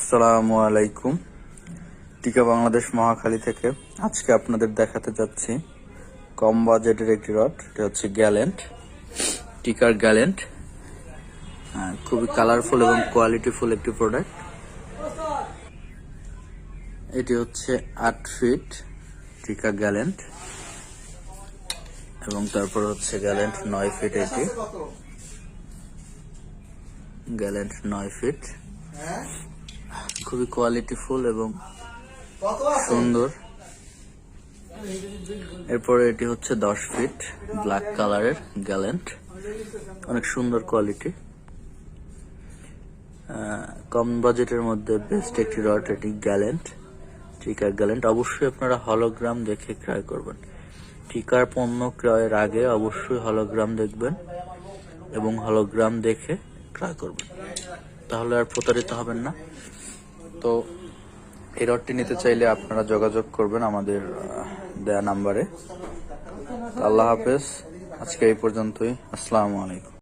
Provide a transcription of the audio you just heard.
আসসালামু আলাইকুম। টিকা বাংলাদেশ মহাখালী থেকে আজকে আপনাদের দেখাতে যাচ্ছি কম বাজেটের একটি রড এটা হচ্ছে গ্যালেন্ট টিকার গ্যালেন্ট। আহ, খুবই কালারফুল এবং কোয়ালিটিফুল একটি প্রোডাক্ট এটি হচ্ছে আট ফিট টিকা গ্যালেন্ট এবং তারপর হচ্ছে গ্যালেন্ট নয় ফিট এটি। গ্যালেন্ট নয় ফিট। খুবই কোয়ালিটিফুল এবং সুন্দর। এরপরে এটি হচ্ছে দশ ফিট ব্ল্যাক কালারের গ্যালেন্ট অনেক সুন্দর কোয়ালিটি কম বাজেটের মধ্যে বেস্ট একটি রড এটি গ্যালেন্ট টিকার গ্যালেন্ট অবশ্যই আপনারা হলোগ্রাম দেখে ক্রয় করবেন। টিকার পণ্য ক্রয়ের আগে অবশ্যই হলোগ্রাম দেখবেন এবং হলোগ্রাম দেখে ক্রয় করবেন। তাহলে আর প্রতারিত হবেন না। তো এই রডটি নিতে চাইলে আপনারা যোগাযোগ করবেন আমাদের দেয়া নাম্বারে আল্লাহ হাফেজ। আজকে এই পর্যন্তই। আসসালামু আলাইকুম।